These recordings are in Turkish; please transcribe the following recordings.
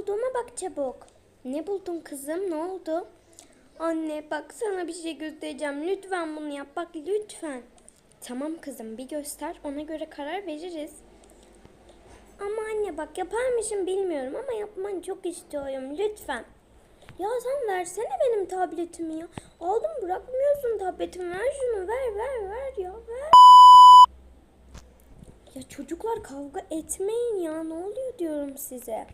bulduğuma bak çabuk. Ne buldun kızım? Ne oldu? Anne bak sana bir şey göstereceğim. Lütfen bunu yap. Bak lütfen. Tamam kızım bir göster. Ona göre karar veririz. Ama anne bak yapar mısın bilmiyorum ama yapmanı çok istiyorum. Lütfen. Ya sen versene benim tabletimi ya. Aldım bırakmıyorsun tabletimi. Ver şunu ver ver ver ya ver. Ya çocuklar kavga etmeyin ya. Ne oluyor diyorum size.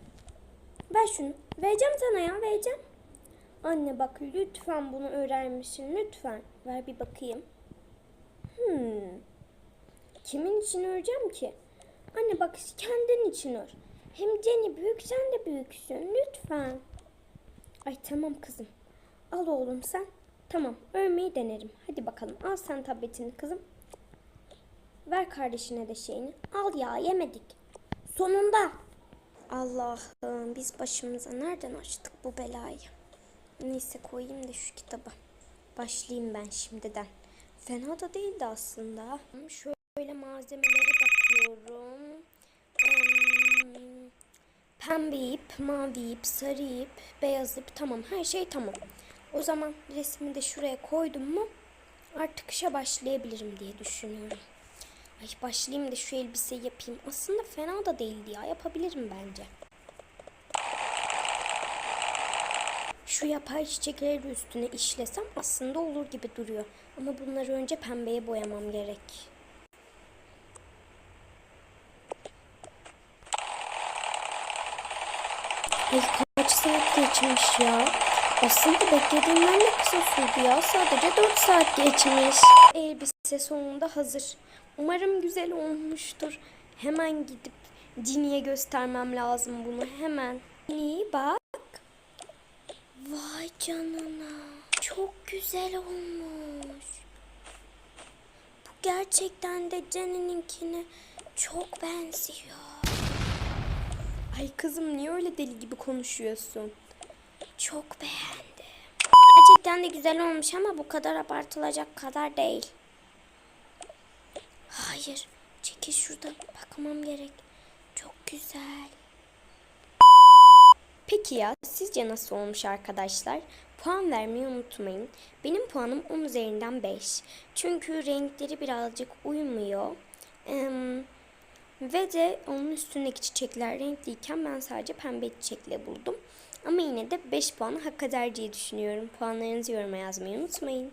Ver şunu. Vereceğim sana ya vereceğim. Anne bak lütfen bunu öğrer misin? Lütfen. Ver bir bakayım. Hmm. Kimin için öreceğim ki? Anne bak kendin için ör. Hem Jenny büyük sen de büyüksün. Lütfen. Ay tamam kızım. Al oğlum sen. Tamam örmeyi denerim. Hadi bakalım al sen tabletini kızım. Ver kardeşine de şeyini. Al ya yemedik. Sonunda. Allah'ım biz başımıza nereden açtık bu belayı? Neyse koyayım da şu kitaba. Başlayayım ben şimdiden. Fena da değildi aslında. Şöyle malzemelere bakıyorum. Hmm, Pembe ip, mavi ip, sarı ip, beyaz ip tamam her şey tamam. O zaman resmi de şuraya koydum mu artık işe başlayabilirim diye düşünüyorum. Ay başlayayım da şu elbiseyi yapayım. Aslında fena da değildi ya yapabilirim bence. Şu yapay çiçekleri üstüne işlesem aslında olur gibi duruyor. Ama bunları önce pembeye boyamam gerek. Ay kaç saat geçmiş ya? Aslında beklediğimden de kısa sürdü ya. Sadece 4 saat geçmiş. Elbise sonunda hazır. Umarım güzel olmuştur. Hemen gidip Cini'ye göstermem lazım bunu. Hemen. Cini bak. Vay canına. Çok güzel olmuş. Bu gerçekten de Jenny'ninkine çok benziyor. Ay kızım niye öyle deli gibi konuşuyorsun? Çok beğendim. Gerçekten de güzel olmuş ama bu kadar abartılacak kadar değil. Hayır. Çekil şuradan. Bakmam gerek. Çok güzel. Peki ya sizce nasıl olmuş arkadaşlar? Puan vermeyi unutmayın. Benim puanım 10 üzerinden 5. Çünkü renkleri birazcık uymuyor. Eee, ve de onun üstündeki çiçekler renkliyken ben sadece pembe çiçekle buldum. Ama yine de 5 puanı hak eder diye düşünüyorum. Puanlarınızı yoruma yazmayı unutmayın.